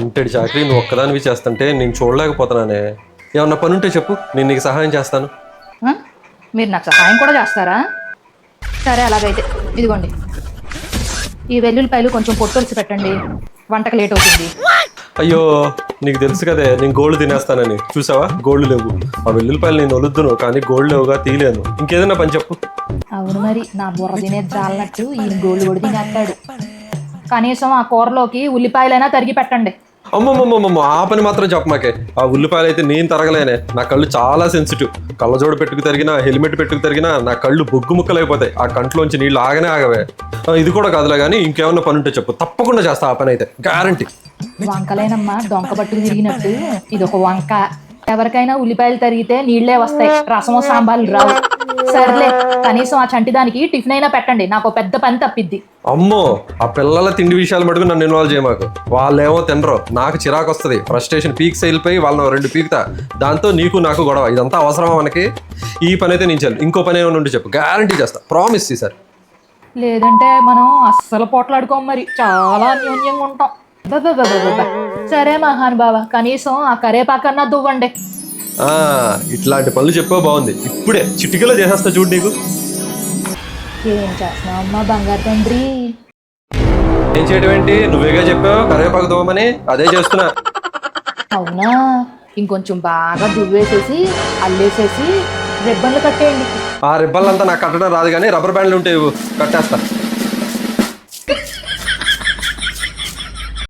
ఇంటడి చాకరీ నువ్వు ఒక్కదానివి చేస్తుంటే నేను చూడలేకపోతున్నానే. ఏమన్నా పని ఉంటే చెప్పు నేను నీకు సహాయం చేస్తాను? మీరు నాకు సహాయం కూడా చేస్తారా? సరే అలాగైతే. ఇదిగోండి. ఈ వెల్లుల్లిపాయలు కొంచెం పొట్టొలిసి పెట్టండి. వంటకు లేట్ అవుతుంది. అయ్యో నీకు తెలుసు కదే నేను గోల్డ్ తినేస్తానని. చూసావా? గోల్డ్ లేవు. ఆ వెల్లుల్లిపాయలు నేను వలుద్దును కానీ గోల్డ్ లేవుగా తీయలేను. ఇంకేదైనా పని చెప్పు. అవును మరి నా బుర్ర తినేది చాలన్నట్టు ఈయన గోళ్ళు కూడా తినేస్తాడు. కనీసం ఆ కూరలోకి ఉల్లిపాయలైనా తరిగి పెట్టండి. అమ్మమ్మమ్మమ్మ ఆ పని మాత్రం చెప్పమాకే ఆ ఉల్లిపాయలు అయితే నేను తరగలేనే. నా కళ్ళు చాలా సెన్సిటివ్ కళ్ళజోడు పెట్టుకు తరిగినా హెల్మెట్ పెట్టుకు తరిగినా నా కళ్ళు బొగ్గు ముక్కలైపోతాయి. ఆ కంట్లోంచి నీళ్ళు ఆగనే ఆగవే. ఇది కూడా కాదులే కానీ ఇంకేమన్నా పని ఉంటే చెప్పు. తప్పకుండా చేస్తా ఆ పని అయితే గ్యారంటీ వంకలేనమ్మా డొంక పట్టుకు తిరిగినట్టు. ఇది ఒక వంక. ఎవరికైనా ఉల్లిపాయలు తరిగితే నీళ్ళే వస్తాయి. రసము సాంబార్లు రావు. సర్లే కనీసం ఆ చంటిదానికి టిఫిన్ అయినా పెట్టండి. నాకు పెద్ద పని తప్పిద్ది. అమ్మో ఆ పిల్లల తిండి విషయాలు మటుకు నన్ను ఇన్వాల్వ్ చేయమాకు. వాళ్ళేమో తినరు. నాకు చిరాకు వస్తుంది. ఫ్రస్ట్రేషన్ పీక్స్ వెళ్ళిపోయి వాళ్ళని రెండు పీకుతా. దాంతో నీకు నాకు గొడవ. ఇదంతా అవసరమా మనకి? ఈ పని అయితే నేను చేయాలి. ఇంకో పని ఏమైనా ఉంటే చెప్పు. గ్యారంటీ చేస్తా. ప్రామిస్ సార్ లేదంటే మనం అస్సలు పోట్లాడుకోం మరి. చాలా అన్యోన్యంగా ఉంటాం. సరే మహానుభావ కనీసం ఆ కరేపాకన్నా దువ్వండి. ఇట్లాంటి పనులు చెప్పో బాగుంది. ఇప్పుడే చిటికలో చేసేస్తా చూడు నీకు. ఏం చేస్తున్నావు అమ్మా బంగారు తండ్రి? ఏం చేయడం ఏంటి? నువ్వేగా చెప్పావు? కరివేపాకు దోమని అదే చేస్తున్నా. అవునా? ఇంకొంచెం బాగా దువ్వేసేసి అల్లేసేసి రిబ్బన్లు కట్టేయండి. ఆ రిబ్బన్లంతా నాకు కట్టడం రాదు కానీ రబ్బర్ బ్యాండ్లు ఉంటే ఇవ్వు, కట్టేస్తా.